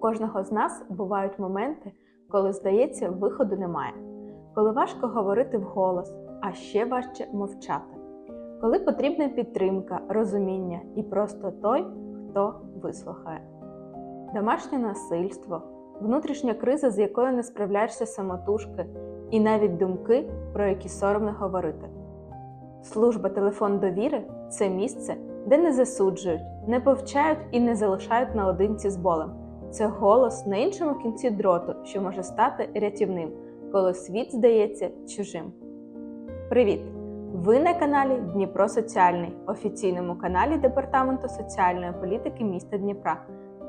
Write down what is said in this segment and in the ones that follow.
кожного з нас бувають моменти, коли здається, виходу немає, коли важко говорити вголос, а ще важче мовчати, коли потрібна підтримка, розуміння і просто той, хто вислухає. Домашнє насильство, внутрішня криза, з якою не справляєшся самотужки, і навіть думки, про які соромно говорити. Служба телефон довіри це місце, де не засуджують, не повчають і не залишають наодинці з болем. Це голос на іншому кінці дроту, що може стати рятівним, коли світ здається чужим. Привіт! Ви на каналі Дніпро Соціальний, офіційному каналі Департаменту соціальної політики міста Дніпра.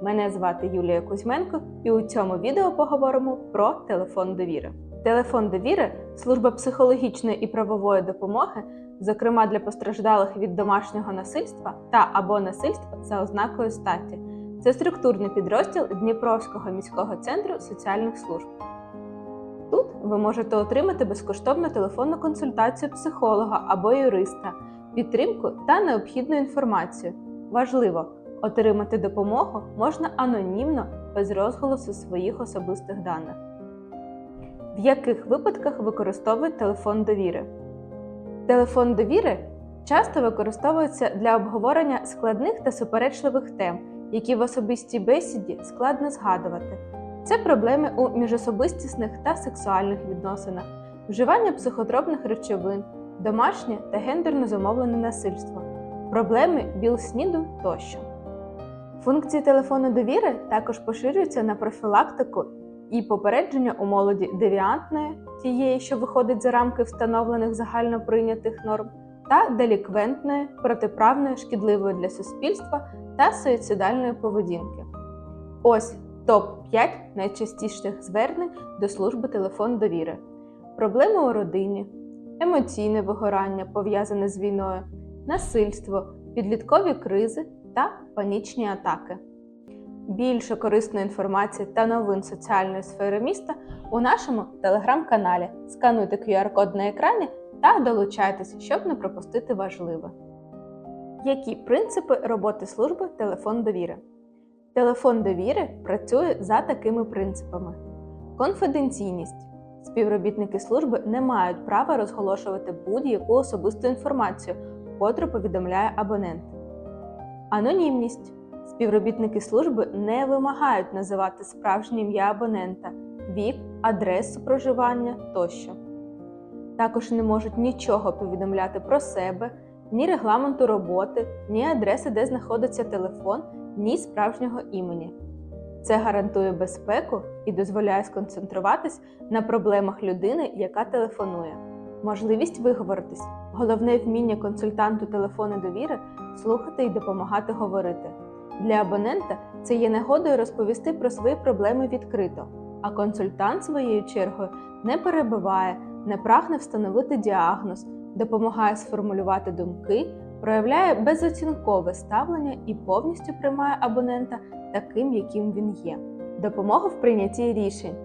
Мене звати Юлія Кузьменко, і у цьому відео поговоримо про телефон довіри. Телефон довіри служба психологічної і правової допомоги, зокрема для постраждалих від домашнього насильства та або насильства за ознакою статі. Це структурний підрозділ Дніпровського міського центру соціальних служб. Тут ви можете отримати безкоштовну телефонну консультацію психолога або юриста, підтримку та необхідну інформацію. Важливо, отримати допомогу можна анонімно без розголосу своїх особистих даних. В яких випадках використовують телефон довіри? Телефон довіри часто використовується для обговорення складних та суперечливих тем, які в особистій бесіді складно згадувати. Це проблеми у міжособистісних та сексуальних відносинах, вживання психотропних речовин, домашнє та гендерно замовлене насильство, проблеми біл-сніду тощо. Функції телефону довіри також поширюються на профілактику і попередження у молоді девіантної, тієї, що виходить за рамки встановлених загально прийнятих норм, та деліквентної, протиправної, шкідливої для суспільства та суїцидальної поведінки. Ось топ-5 найчастіших звернень до служби телефон довіри: проблеми у родині, емоційне вигорання, пов'язане з війною, насильство, підліткові кризи та панічні атаки. Більше корисної інформації та новин соціальної сфери міста у нашому телеграм-каналі. Скануйте QR-код на екрані та долучайтесь, щоб не пропустити важливе. Які принципи роботи служби телефон довіри? Телефон довіри працює за такими принципами: конфіденційність. Співробітники служби не мають права розголошувати будь-яку особисту інформацію, котру повідомляє абонент. Анонімність. Співробітники служби не вимагають називати справжнє ім'я абонента, вік, адресу проживання тощо. Також не можуть нічого повідомляти про себе, ні регламенту роботи, ні адреси, де знаходиться телефон, ні справжнього імені. Це гарантує безпеку і дозволяє сконцентруватись на проблемах людини, яка телефонує. Можливість виговоритись головне вміння консультанту телефону довіри слухати і допомагати говорити. Для абонента це є нагодою розповісти про свої проблеми відкрито, а консультант своєю чергою не перебиває, не прагне встановити діагноз, допомагає сформулювати думки, проявляє безоцінкове ставлення і повністю приймає абонента таким, яким він є. Допомога в прийнятті рішень.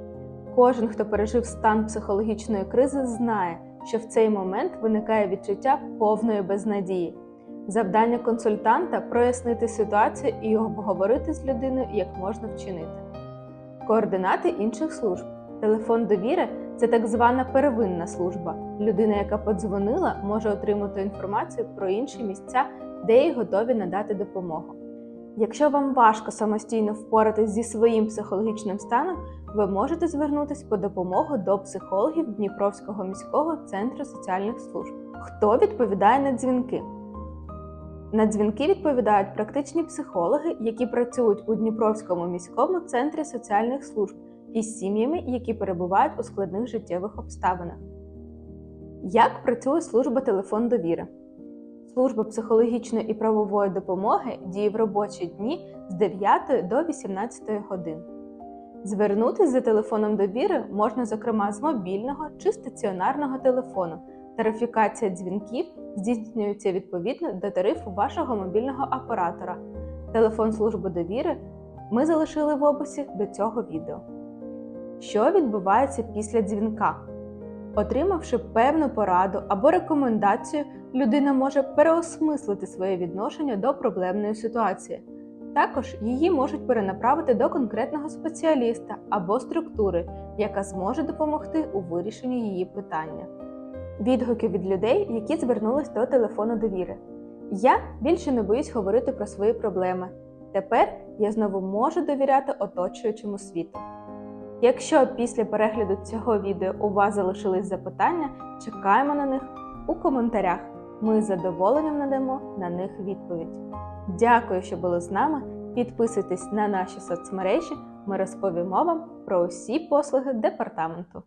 Кожен, хто пережив стан психологічної кризи, знає, що в цей момент виникає відчуття повної безнадії. Завдання консультанта прояснити ситуацію і обговорити з людиною, як можна вчинити. Координати інших служб. Телефон довіри це так звана первинна служба. Людина, яка подзвонила, може отримати інформацію про інші місця, де їй готові надати допомогу. Якщо вам важко самостійно впоратись зі своїм психологічним станом, ви можете звернутися по допомогу до психологів Дніпровського міського центру соціальних служб. Хто відповідає на дзвінки? На дзвінки відповідають практичні психологи, які працюють у Дніпровському міському центрі соціальних служб із сім'ями, які перебувають у складних життєвих обставинах. Як працює служба телефон довіри? Служба психологічної і правової допомоги діє в робочі дні з 9 до 18 годин. Звернутися за телефоном довіри можна, зокрема, з мобільного чи стаціонарного телефону. Тарифікація дзвінків здійснюється відповідно до тарифу вашого мобільного оператора. Телефон служби довіри ми залишили в описі до цього відео. Що відбувається після дзвінка? Отримавши певну пораду або рекомендацію, людина може переосмислити своє відношення до проблемної ситуації. Також її можуть перенаправити до конкретного спеціаліста або структури, яка зможе допомогти у вирішенні її питання. Відгуки від людей, які звернулись до телефону довіри. Я більше не боюсь говорити про свої проблеми. Тепер я знову можу довіряти оточуючому світу. Якщо після перегляду цього відео у вас залишились запитання, чекаємо на них у коментарях. Ми з задоволенням надамо на них відповідь. Дякую, що були з нами. Підписуйтесь на наші соцмережі. Ми розповімо вам про усі послуги департаменту.